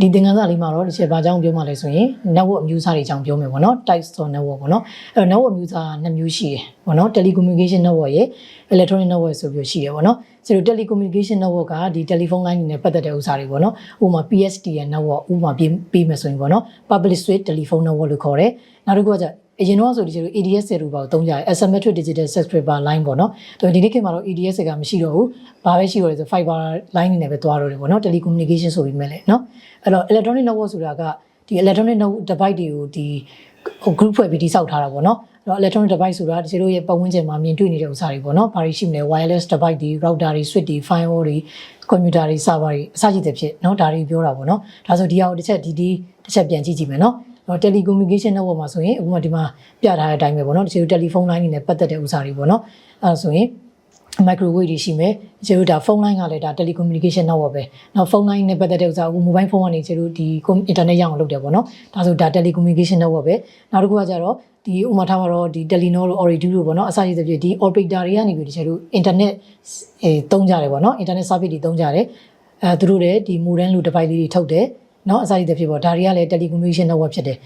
ဒီသင်ခန်းစာလေးမှာတော့ဒီချက်ဘာကြောင့်ပြောမှလဲဆိုရင် network အမျိုးအစားတွေအကြောင်းပြောမယ်ပေါ့နော် types of network ပေါ့နော်အဲ့တော့ network အမျိုးအစားနှစ်မျိုးရှိတယ်ပေါ့နော် telecommunication network ရဲ့ electronic network ဆိုပြီးရှိတယ်ပေါ့နော်ဆိုတော့ telecommunication network ကဒီ telephone line တွေနဲ့ပတ်သက်တဲ့ဥစ္စာတွေပေါ့နော်ဥပမာ PSTN network ဥပမာပြီးပြီးမယ်ဆိုရင်ပေါ့နော် public switch telephone network လို့ခေါ်တယ်နောက်တစ်ခုကကျ အရင်တော့ဆိုဒီလို ADS တွေလို့ပါသုံးကြတယ် asymmetric digital subscriber line ပေါ့နော်ဆိုတော့ဒီနေ့ခေတ်မှာတော့ ADS ကမရှိတော့ဘူးဘာပဲရှိတော့လဲဆို fiber line နေနဲ့ပဲသွားတော့တယ်ပေါ့နော် telecommunication ဆိုပြီးမဲ့လေနော်အဲ့တော့ electronic network ဆိုတာကဒီ electronic network device တွေကိုဒီဟို group ဖွဲ့ပြီးတိစောက်ထားတာပေါ့နော်အဲ့တော့ electronic device ဆိုတာဒီလိုရဲ့ပတ်ဝန်းကျင်မှာမြင်တွေ့နေတဲ့ဥစ္စာတွေပေါ့နော်ဘာတွေရှိမလဲ wireless device တွေ router တွေ switch တွေ firewall တွေ computer တွေ server တွေအစရှိတဲ့ဖြစ်နော်ဒါတွေပြောတာပေါ့နော်ဒါဆိုဒီဟာကိုတစ်ချက်ဒီဒီတစ်ချက်ပြန်ကြည့်ကြည့်မယ်နော် တော့ telecommunication network မှာဆိုရင်အခုမှဒီမှာပြထားတဲ့အတိုင်းပဲပေါ့နော်ဒီလို telephone line တွေနဲ့ပတ်သက်တဲ့ဥစ္စာတွေပေါ့နော်အဲဒါဆိုရင် microwave တွေရှိမယ်ကျတို့ဒါဖုန်းလိုင်းကလည်းဒါ telecommunication network ပဲ။နောက်ဖုန်းလိုင်းနဲ့ပတ်သက်တဲ့ဥစ္စာအခု mobile phone ကနေကျတို့ဒီ internet ရအောင်လုပ်တယ်ပေါ့နော်။ဒါဆိုဒါ telecommunication network ပဲ။နောက်တစ်ခုကကြတော့ဒီဥမာထားမှာတော့ဒီ Telenor တို့ Ooredoo တို့ပေါ့နော်အစရှိသဖြင့်ဒီ operator တွေကနေပြီးဒီကျတို့ internet အဲတုံးကြတယ်ပေါ့နော် internet service တွေတုံးကြတယ်။အဲသူတို့လည်းဒီ modem လို device လေးတွေထုတ်တယ်။ နော်အစရှိသဖြင့်ပေါ့ဒါတွေကလည်း telecommunication network ဖြစ်တယ်